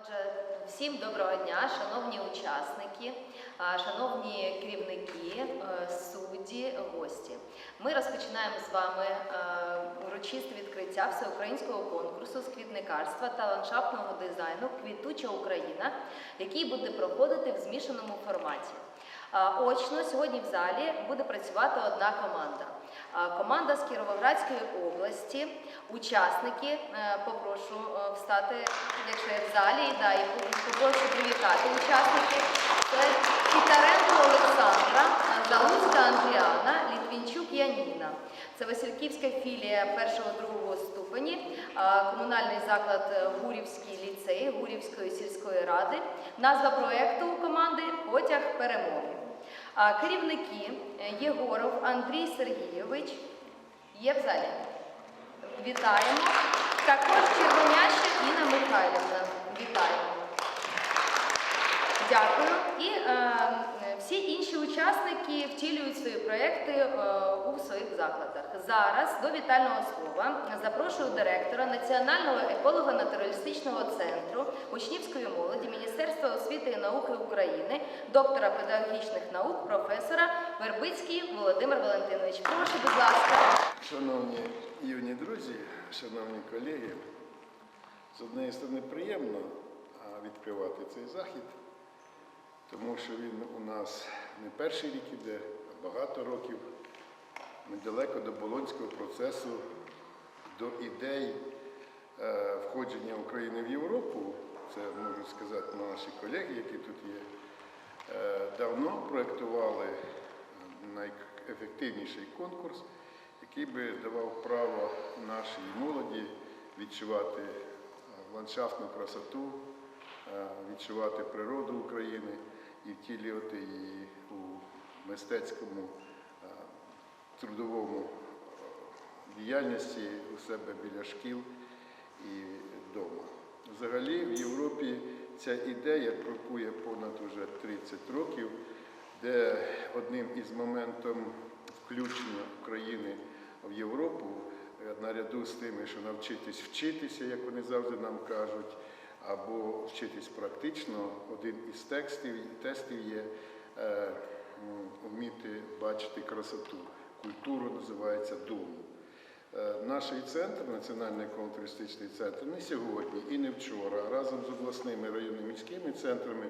Отже, всім доброго дня, шановні учасники, шановні керівники, е, судді, гості. Ми розпочинаємо з вами е, урочисте відкриття всеукраїнського конкурсу з квітникарства та ландшафтного дизайну Квітуча Україна, який буде проходити в змішаному форматі. Очно сьогодні в залі буде працювати одна команда. Команда з Кіровоградської області, учасники, е, попрошу е, встати, якщо є в залі, і попрошу привітати учасників. Це Тітаренко Олександра, Залузька Андріана, Літвінчук Яніна. Це Васильківська філія першого-другого ступені, комунальний заклад Гурівський ліцей Гурівської сільської ради. Назва проекту команди Потяг перемоги. Керівники е, Єгоров Андрій Сергійович є в залі. Вітаємо. Також Червоняща Інна Михайлівна. Вітаємо. Дякую. І е, всі інші учасники втілюють свої проекти е, у своїх закладах. Зараз до вітального слова запрошую директора Національного еколого-натуралістичного центру учнівської молоді Міністерства освіти і науки України, доктора педагогічних наук, професора Вербицький Володимир Валентинович. Прошу, будь ласка. Шановні юні друзі, шановні колеги, з однієї сторони приємно відкривати цей захід, тому що він у нас не перший рік іде, а багато років. Ми далеко до болонського процесу, до ідей е, входження України в Європу. Це можу сказати наші колеги, які тут є. Е, давно проєктували найефективніший конкурс, який би давав право нашій молоді відчувати ландшафтну красоту, е, відчувати природу України і втілювати її у мистецькому е, трудовому е, діяльності у себе біля шкіл і вдома. Взагалі в Європі ця ідея крокує понад уже 30 років, де одним із моментів включення України в Європу, е, наряду з тими, що навчитись вчитися, як вони завжди нам кажуть, або вчитись практично, один із текстів, тестів є е, вміти бачити красоту. Культуру називається дому. Е, Наш центр, Національний контртуристичний центр, не сьогодні і не вчора, разом з обласними районними міськими центрами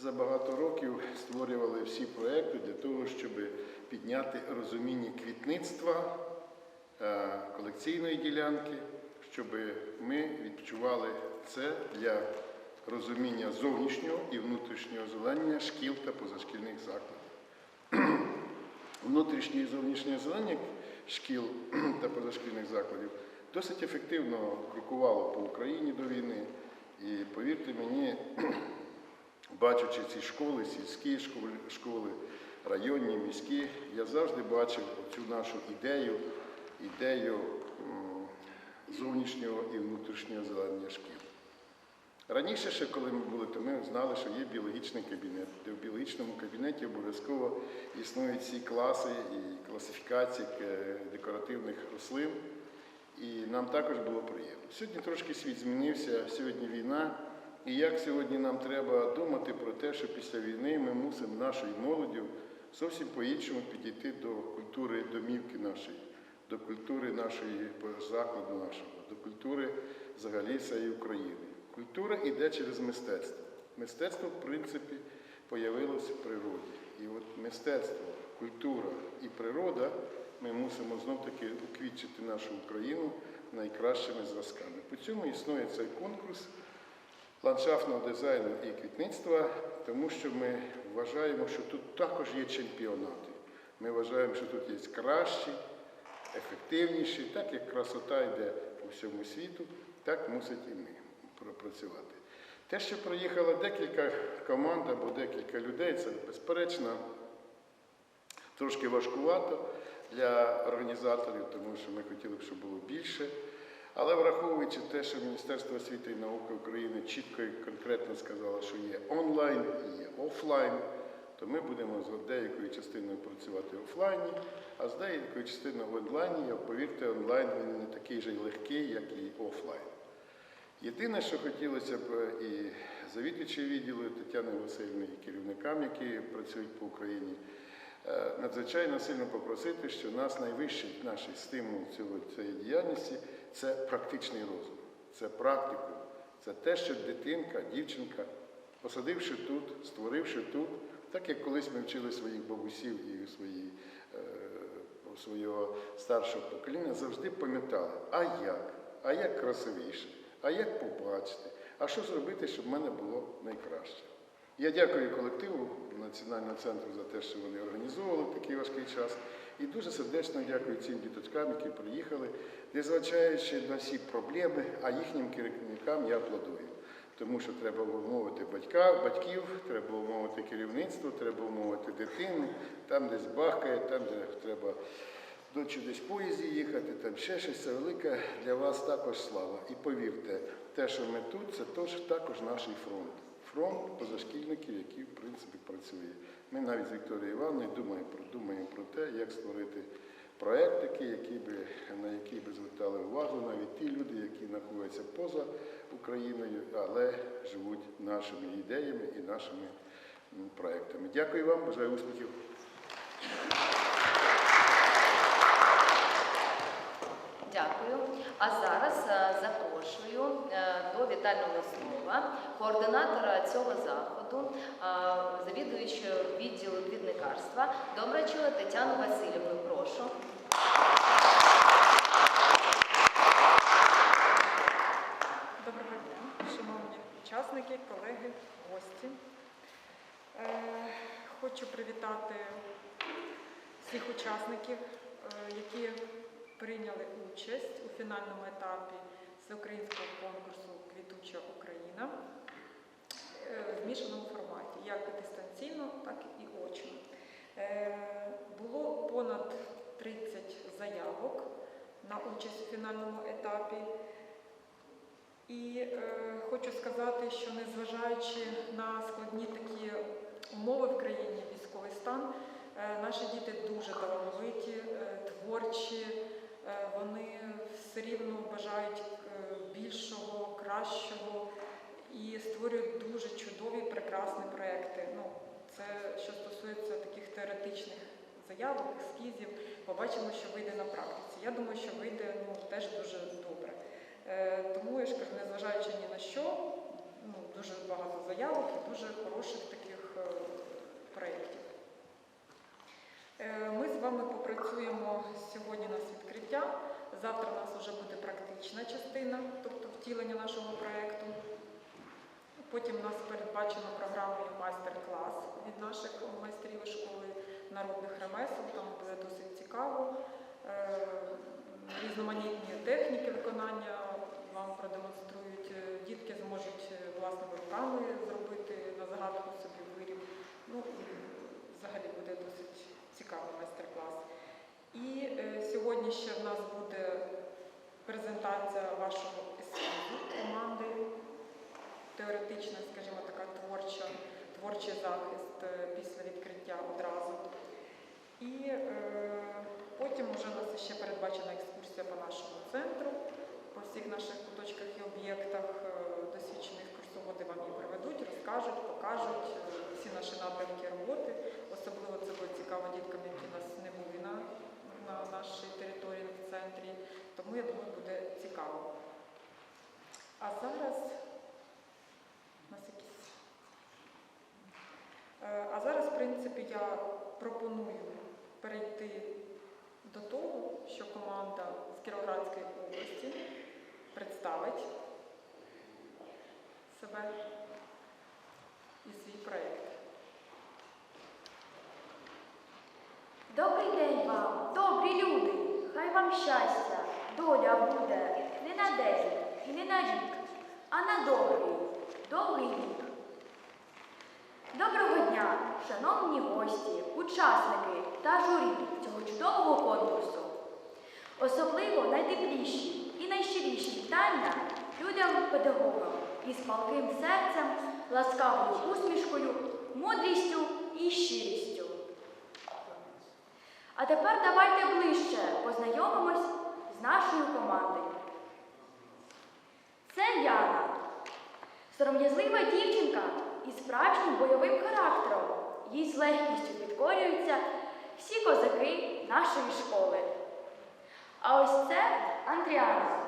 за багато років створювали всі проекти для того, щоб підняти розуміння квітництва, е, колекційної ділянки, щоб ми відчували це для розуміння зовнішнього і внутрішнього зелення шкіл та позашкільних закладів внутрішнє і зовнішнє зелення шкіл та позашкільних закладів досить ефективно крокувало по Україні до війни. І повірте мені, бачачи ці школи, сільські школи, районні, міські, я завжди бачив цю нашу ідею, ідею зовнішнього і внутрішнього зелення шкіл. Раніше, ще коли ми були, то ми знали, що є біологічний кабінет, де в біологічному кабінеті обов'язково існують всі класи і класифікації е, декоративних рослин. І нам також було приємно. Сьогодні трошки світ змінився, сьогодні війна. І як сьогодні нам треба думати про те, що після війни ми мусимо нашою молоддю зовсім по-іншому підійти до культури домівки нашої, до культури нашої закладу нашого, до культури взагалі всієї України. Культура йде через мистецтво. Мистецтво, в принципі, появилося в природі. І от мистецтво, культура і природа ми мусимо знов-таки уквітчити нашу Україну найкращими зразками. По цьому існує цей конкурс ландшафтного дизайну і квітництва, тому що ми вважаємо, що тут також є чемпіонати. Ми вважаємо, що тут є кращі, ефективніші, так як красота йде по всьому світу, так мусить і ми пропрацювати. Те, що приїхало декілька команд або декілька людей, це безперечно трошки важкувато для організаторів, тому що ми хотіли б, щоб було більше. Але враховуючи те, що Міністерство освіти і науки України чітко і конкретно сказало, що є онлайн і є офлайн, то ми будемо з деякою частиною працювати офлайні, а з деякою частиною в онлайні, повірте, онлайн він не такий же легкий, як і офлайн. Єдине, що хотілося б і завідувачі відділу Тетяни Васильівни, і керівникам, які працюють по Україні, е, надзвичайно сильно попросити, що нас найвищий наш стимул цієї діяльності це практичний розум, це практику, це те, що дитинка, дівчинка, посадивши тут, створивши тут, так як колись ми вчили своїх бабусів і свої, е, свого старшого покоління, завжди пам'ятали, а як, а як красивіше, а як побачити, а що зробити, щоб в мене було найкраще. Я дякую колективу Національного центру за те, що вони організовували такий важкий час. І дуже сердечно дякую цим діточкам, які приїхали, незважаючи на всі проблеми, а їхнім керівникам я аплодую. Тому що треба умовити батька, батьків, треба умовити керівництво, треба умовити дитину, там десь бахкає, там де треба до чи десь поїзді їхати, там ще щось. Це велика для вас також слава. І повірте, те, що ми тут, це тож також наш фронт. Фронт позашкільників, який в принципі працює. Ми навіть з Вікторією Івановною думаємо про, думаємо про те, як створити проект такий, який би, на який би звертали увагу навіть ті люди, які знаходяться поза Україною, але живуть нашими ідеями і нашими м, проектами. Дякую вам, бажаю успіхів. Дякую. А зараз е, запрошую е, до вітального слова координатора цього заходу, е, завідуючого відділу квітникарства Добрачова Тетяну Васильівну. Прошу. Доброго дня, шановні учасники, колеги, гості. Хочу привітати всіх учасників, які прийняли участь у фінальному етапі всеукраїнського конкурсу Квітуча Україна е, в змішаному форматі, як дистанційно, так і очно. Е, Було понад 30 заявок на участь у фінальному етапі. І е, хочу сказати, що незважаючи на складні такі умови в країні, військовий стан, наші діти дуже талановиті, е, творчі, все рівно бажають е, більшого, кращого і створюють дуже чудові, прекрасні проекти. Ну, це що стосується таких теоретичних заявок, ескізів, побачимо, що вийде на практиці. Я думаю, що вийде ну, теж дуже добре. Е, Тому я ж кажу, незважаючи ні на що, ну, дуже багато заявок і дуже хороших таких е, проєктів. Е, Ми з вами попрацюємо сьогодні у нас відкриття. Завтра у нас вже буде практична частина, тобто втілення нашого проєкту. Потім у нас передбачено програмою майстер-клас від наших майстрів школи народних ремесел. Там буде досить цікаво. Е, Різноманітні техніки виконання вам продемонструють. Е, Дітки зможуть е, власними руками зробити на загадку собі виріб. Ну взагалі буде досить цікавий майстер-клас. І е, сьогодні ще в нас буде презентація вашого ескізу команди теоретична, скажімо, така творча, творчий захист е, після відкриття одразу. І е, потім вже у нас ще передбачена екскурсія по нашому центру, по всіх наших куточках і об'єктах. Е, Досвідчених курсоводи вам їх проведуть, розкажуть, покажуть е, всі наші напрямки роботи. Особливо це буде цікаво діткам, які у нас не були на, на нашій території в центрі. Тому я думаю, буде цікаво. А зараз у. Е, А зараз, в принципі, я пропоную перейти до того, що команда з Кіровоградської області представить себе і свій проєкт. Добрий день вам, добрі люди, хай вам щастя, доля буде не на день і не на рік, а на довгий, довгий вік. Доброго дня, шановні гості, учасники та журі цього чудового конкурсу. Особливо найтепліші і найщиріші вітання людям-педагогам із палким серцем, ласкавою усмішкою, мудрістю і щирістю. А тепер давайте ближче познайомимось з нашою командою. Це Яна, Сором'язлива дівчинка із справжнім бойовим характером. Їй з легкістю підкорюються всі козаки нашої школи. А ось це Андріана.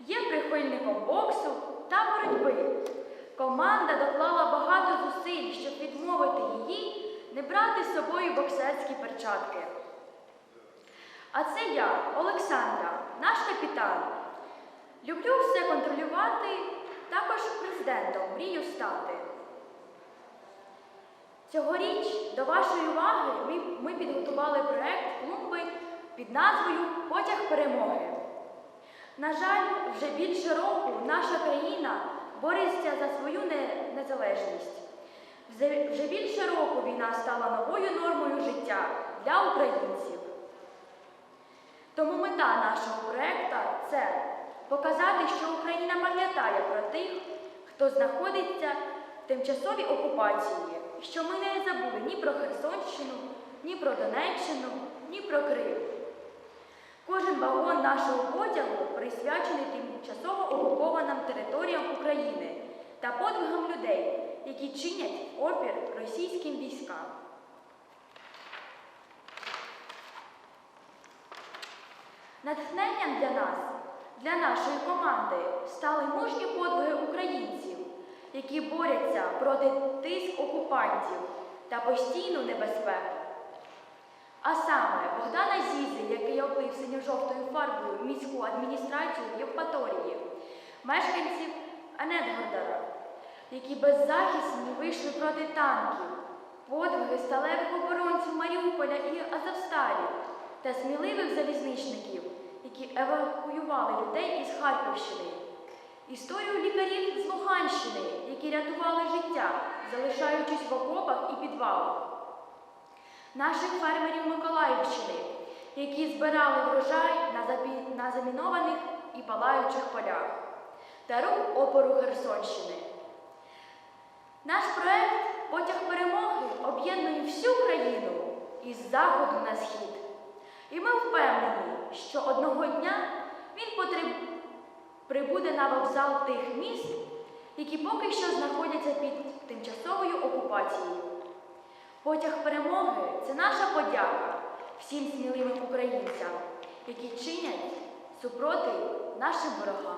Є прихильником боксу та боротьби. Команда доклала багато зусиль, щоб відмовити її не брати з собою боксерські перчатки. А це я, Олександра, наш капітан. Люблю все контролювати, також президентом мрію стати. Цьогоріч до вашої уваги ми, ми підготували проект клумби під назвою Потяг перемоги. На жаль, вже більше року наша країна бореться за свою не- незалежність. Вже більше року війна стала новою нормою життя для українців. Тому мета нашого проекту це показати, що Україна пам'ятає про тих, хто знаходиться в тимчасовій окупації, що ми не забули ні про Херсонщину, ні про Донеччину, ні про Крим. Кожен вагон нашого потягу присвячений тимчасово окупованим територіям України та подвигам людей, які чинять опір російським військам. Натхненням для нас, для нашої команди, стали мужні подвиги українців, які борються проти тиск окупантів та постійну небезпеку. А саме Богдана Зізи, який облив синьо-жовтою фарбою міську адміністрацію Євпаторії, мешканців Анетгордера, які беззахисні вийшли проти танків, подвиги сталевих оборонців Маріуполя і Азовсталі та сміливих залізничників, які евакуювали людей із Харківщини. Історію лікарів з Луганщини, які рятували життя, залишаючись в окопах і підвалах наших фермерів Миколаївщини, які збирали врожай на, запі- на замінованих і палаючих полях, та рух опору Херсонщини. Наш проект Потяг перемоги об'єднує всю країну із заходу на схід. І ми впевнені, що одного дня він потреб... прибуде на вокзал тих міст, які поки що знаходяться під тимчасовою окупацією. Потяг перемоги це наша подяка всім сміливим українцям, які чинять супроти нашим ворогам.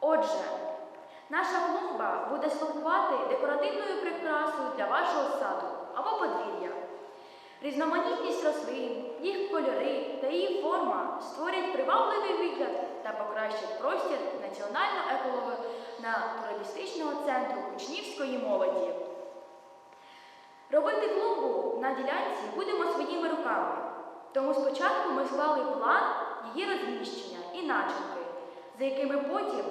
Отже, наша клумба буде слугувати декоративною прикрасою для вашого саду або подвір'я. Різноманітність рослин, їх кольори та її форма створять привабливий вигляд та покращать простір Національно-еколого-натуралістичного центру учнівської молоді. Робити клумбу на ділянці будемо своїми руками. Тому спочатку ми склали план її розміщення і начинки, за якими потім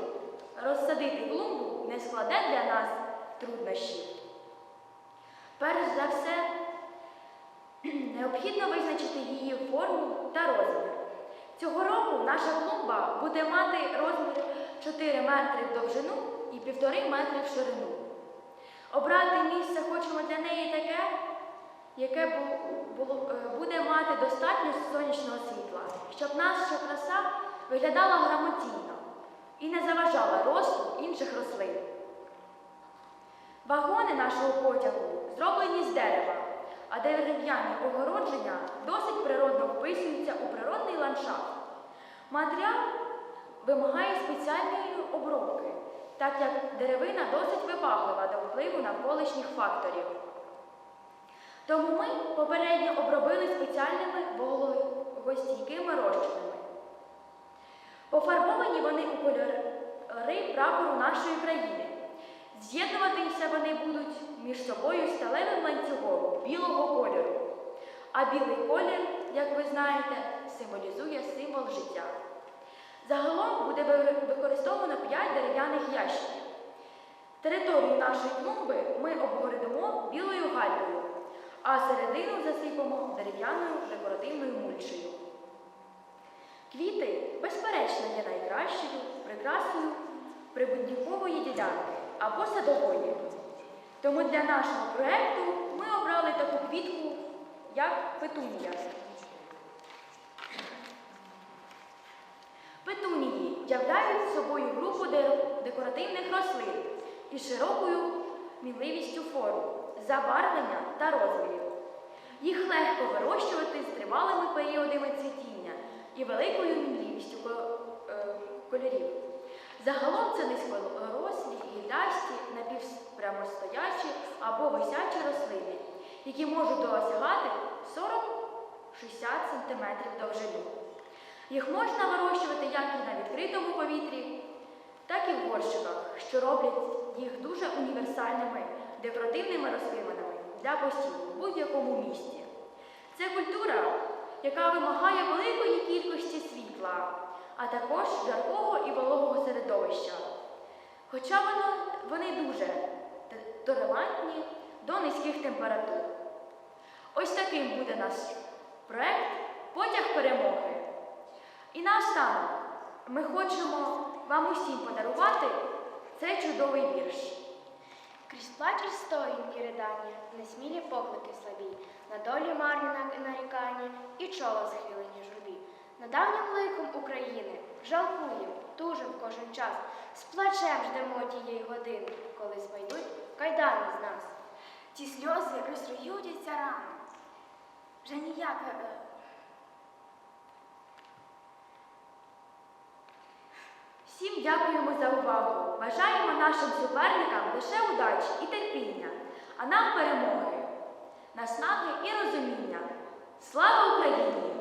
розсадити клумбу не складе для нас труднощів. Перш за все, необхідно визначити її форму та розмір. Цього року наша клумба буде мати розмір 4 метри в довжину і 1,5 метри в ширину. Обрати місце хочемо для неї таке, яке е, буде мати достатньо сонячного світла, щоб наша краса виглядала грамотійно і не заважала росту інших рослин. Вагони нашого потягу зроблені з дерева, а дерев'яні огородження досить природно вписуються у природний ландшафт. Матеріал вимагає спеціальної обробки, так як деревина досить вибаглива до впливу навколишніх факторів. Тому ми попередньо обробили спеціальними вологостійкими розчинами. Пофарбовані вони у кольори прапору нашої країни. З'єднуватися вони будуть між собою сталевим ланцюгом білого кольору. А білий колір, як ви знаєте, символізує символ життя. Загалом буде використовано 5 дерев'яних ящиків. Територію нашої клумби ми обгородимо білою галькою, а середину засипемо дерев'яною декоративною мульчею. Квіти, безперечно, є найкращою прикрасою прибудинкової ділянки або садової. Тому для нашого проєкту ми обрали таку квітку, як петунія. Петунії являють собою групу декоративних рослин із широкою мінливістю форм, забарвлення та розмірів. Їх легко вирощувати з тривалими періодами цвітіння і великою мінливістю е, кольорів. Загалом це низькорослі, гіллясті, напівпрямостоячі або висячі рослини, які можуть досягати 40-60 см довжину. Їх можна вирощувати як і на відкритому повітрі, так і в горщиках, що роблять їх дуже універсальними декоративними рослинами для посіву в будь-якому місті. Це культура, яка вимагає великої кількості світла, а також жаркого і вологого середовища. Хоча вони дуже толерантні до низьких температур. Ось таким буде наш проект Потяг перемоги. І наостанок ми хочемо вам усім подарувати цей чудовий вірш. Крізь плач і ридання, несмілі поклики слабі, на долі марні нарікання і чола схилені журбі. На давнім лихом України жалкуєм, тужим кожен час, з плачем ждемо тієї години, коли спайдуть кайдани з нас. Ті сльози розроюдяться рано. Вже ніяк. е, Всім дякуємо за увагу. Бажаємо нашим суперникам лише удачі і терпіння, а нам перемоги, наснаги і розуміння. Слава Україні!